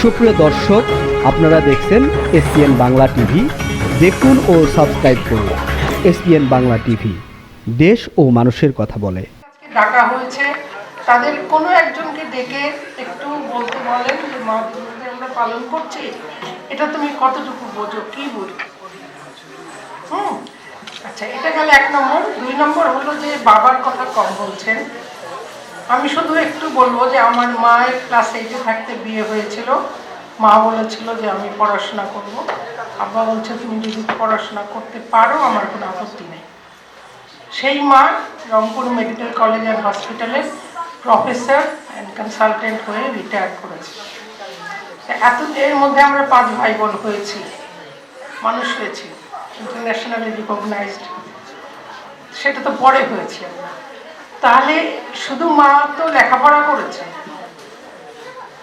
সুপ্রিয় দর্শক, আপনারা দেখছেন এসপিএন বাংলা টিভি। দেখুন ও সাবস্ক্রাইব করুন এসপিএন বাংলা টিভি। দেশ ও মানুষের কথা বলে। ডাকা হয়েছে। তাদের কোনো একজনকে ডেকে একটু বলতে বলেন যে, মা আমরা পালন করছি। এটা তুমি কতটুকু বোঝো? কি বুঝো হুম। আচ্ছা এটা গেল এক নম্বর। দুই নম্বর হলো যে, বাবার কথা কম বলছেন। আমি শুধু একটু বলব যে আমার মায়ের ক্লাস এইটে থাকতে বিয়ে হয়েছিল, মা বলেছিল যে আমি পড়াশোনা করব। আব্বা বলছে, তুমি যদি পড়াশোনা করতে পারো, আমার কোনো আপত্তি নেই। সেই মা রংপুর মেডিকেল কলেজ অ্যান্ড হসপিটালের প্রফেসর অ্যান্ড কনসালটেন্ট হয়ে রিটায়ার করেছে। এত, এর মধ্যে আমরা পাঁচ ভাই বোন হয়েছি, মানুষ হয়েছি ইন্টারন্যাশনালি রিকগনাইজড সেটা তো পরে হয়েছে। আমরা তাহলে শুধু মা তো লেখাপড়া করেছে,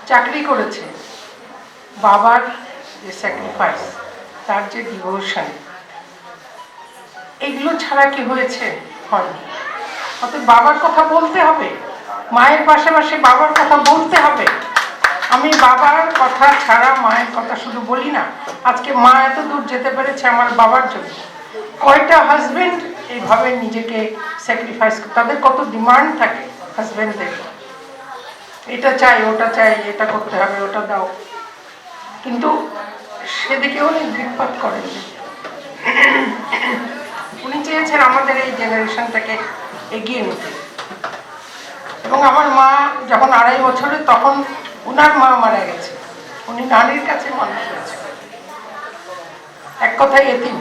চাকরি করেছে। বাবার যে স্যাক্রিফাইস তার যে ডিভোশন এগুলো ছাড়া কি হয়েছে? হয়নি অতএব বাবার কথা বলতে হবে, মায়ের পাশাপাশি বাবার কথা বলতে হবে। আমি বাবার কথা ছাড়া মায়ের কথা শুধু বলি না, আজকে মা এত দূর যেতে পেরেছে আমার বাবার জন্য। কয়টা হাজবেন্ড এইভাবে নিজেকে স্যাক্রিফাইস তাদের কত ডিমান্ড থাকে হাজবেন্ডদের এটা চাই, ওটা চাই, এটা করতে হবে, ওটা দাও। কিন্তু সেদিকে উনি দৃকপাত করেননি উনি চেয়েছেন আমাদের এই জেনারেশনটাকে এগিয়ে নিতে। এবং আমার মা যখন আড়াই বছরে তখন উনার মা মারা গেছে। উনি নানির কাছে মানুষ হয়েছে। এক কথায় এতিম।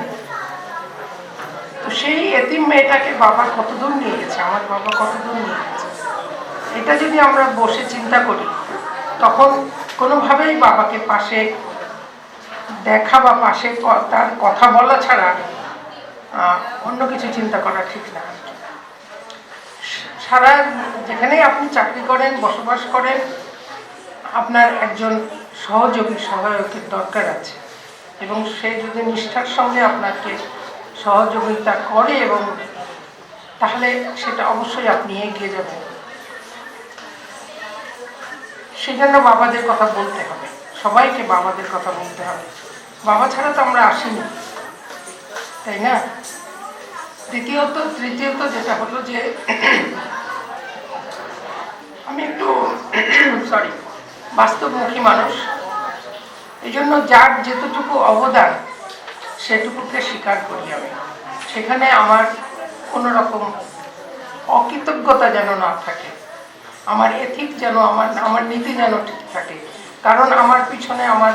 সেই এতিম মেয়েটাকে বাবা কতদূর নিয়ে গেছে, আমার বাবা কতদূর নিয়ে গেছে? এটা যদি আমরা বসে চিন্তা করি, তখন কোনোভাবেই বাবাকে পাশে দেখা বা পাশে তার কথা বলা ছাড়া অন্য কিছু চিন্তা করা ঠিক না সারা যেখানেই আপনি চাকরি করেন, বসবাস করেন, আপনার একজন সহযোগী, সহায়কের দরকার আছে। এবং সে যদি নিষ্ঠার সঙ্গে আপনাকে সহযোগিতা করে এবং তাহলে সেটা অবশ্যই আপনি এগিয়ে যাবেন। সেজন্য বাবাদের কথা বলতে হবে। সবাইকে বাবাদের কথা বলতে হবে। বাবা ছাড়া তো আমরা আসিনি, তাই না? দ্বিতীয়ত, তৃতীয়ত যেটা হলো যে, আমি একটু সরি বাস্তবমুখী মানুষ। এই জন্য যার যেতটুকু অবদান সেটুকুকে স্বীকার করি আমি। সেখানে আমার কোনো রকম অকৃতজ্ঞতা যেন না থাকে, আমার এথিক যেন, আমার আমার নীতি যেন ঠিক থাকে। কারণ আমার পিছনে আমার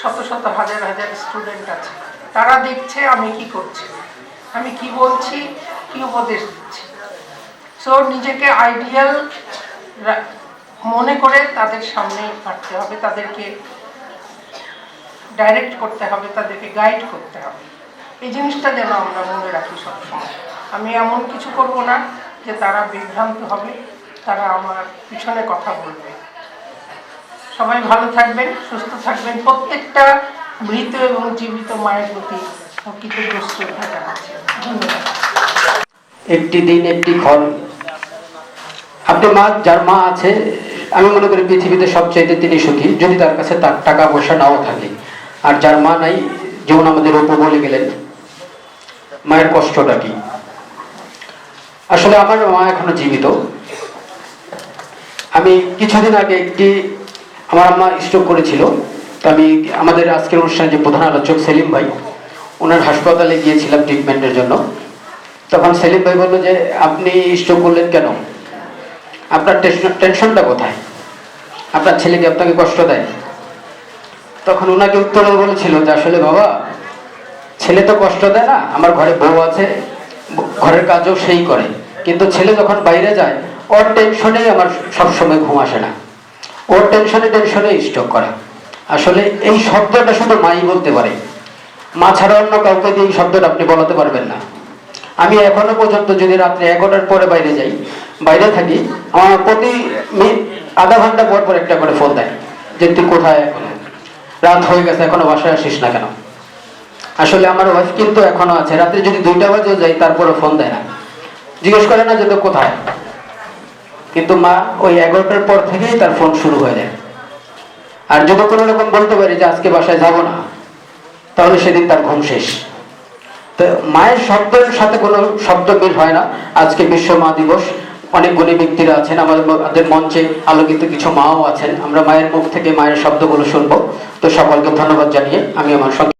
শত শত হাজার হাজার স্টুডেন্ট আছে। তারা দেখছে আমি কি করছি, আমি কি বলছি, কি উপদেশ দিচ্ছি। সো নিজেকে আইডিয়াল মনে করে তাদের সামনে হাঁটতে হবে, তাদেরকে ডাইরেক্ট করতে হবে, তাদেরকে গাইড করতে হবে। এই জিনিসটা যেন আমরা মনে রাখি সবসময়। আমি এমন কিছু করব না যে তারা বিভ্রান্ত হবে, তারা আমার পিছনে কথা বলবে। সবাই ভালো থাকবেন, সুস্থ থাকবেন। প্রত্যেকটা মৃত এবং জীবিত মায়ের প্রতি জানাচ্ছি একটি দিন, একটি ক্ষণ। আপনি মা, যার মা আছে, আমি মনে করি পৃথিবীতে সবচাইতে তিনি সুখী। যদি তার কাছে তার টাকা পয়সা নাও থাকে। আর যার মা নাই, যেমন আমাদের উপর বলে গেলেন, মায়ের কষ্টটা কি? আসলে আমার মা এখনও জীবিত। আমি কিছুদিন আগে একটি, আমার আম্মা স্ট্রোক করেছিল। তো আমি আমাদের আজকের অনুষ্ঠানে যে প্রধান আলোচক সেলিম ভাই, ওনার হাসপাতালে গিয়েছিলাম ট্রিটমেন্টের জন্য। তখন সেলিম ভাই বলল যে, আপনি স্ট্রোক করলেন কেন? আপনার টেনশন- টেনশনটা কোথায়? আপনার ছেলেকে আপনাকে কষ্ট দেয়? তখন ওনাকে উত্তরে বলেছিল যে, আসলে বাবা, ছেলে তো কষ্ট দেয় না, আমার ঘরে বউ আছে, ঘরের কাজও সেই করে। কিন্তু ছেলে যখন বাইরে যায়, ওর টেনশনেই আমার সবসময় ঘুম আসে না। ওর টেনশনে টেনশনে স্ট্রোক করে। আসলে এই শব্দটা শুধু মাই বলতে পারে। মা ছাড়া অন্য কাউকে দিয়ে এই শব্দটা আপনি বলাতে পারবেন না। আমি এখনও পর্যন্ত যদি রাত্রে এগারোটার পরে বাইরে যাই, বাইরে থাকি, আমার প্রতি আধা ঘণ্টা পর পর একটা করে ফোন দেয় যে, তুই কোথায় এখনও? রাত হয়ে গেছে, এখনও বাসায় আসিস না কেন? আসলে আমার ওয়াইফ কিন্তু এখনও আছে। রাতে যদি দুইটা বাজেও যাই তারপরে ফোন দেয় না। জিজ্ঞেস করে না যে তো কোথায়? কিন্তু মা ওই এগারোটার পর থেকেই তার ফোন শুরু হয়ে যায়। আর যদি কোনো রকম বলতে পারি যে আজকে বাসায় যাব না, তাহলে সেদিন তার ঘুম শেষ। তো মায়ের শব্দের সাথে কোনো শব্দ মিল হয় না। আজকে বিশ্ব মা দিবস অনেক গুণী ব্যক্তিরা আছেন, আমাদের মঞ্চে আলোকিত কিছু মাও আছেন। আমরা মায়ের মুখ থেকে মায়ের শব্দগুলো শুনব। তো সকলকে ধন্যবাদ জানিয়ে আমি আমার সঙ্গে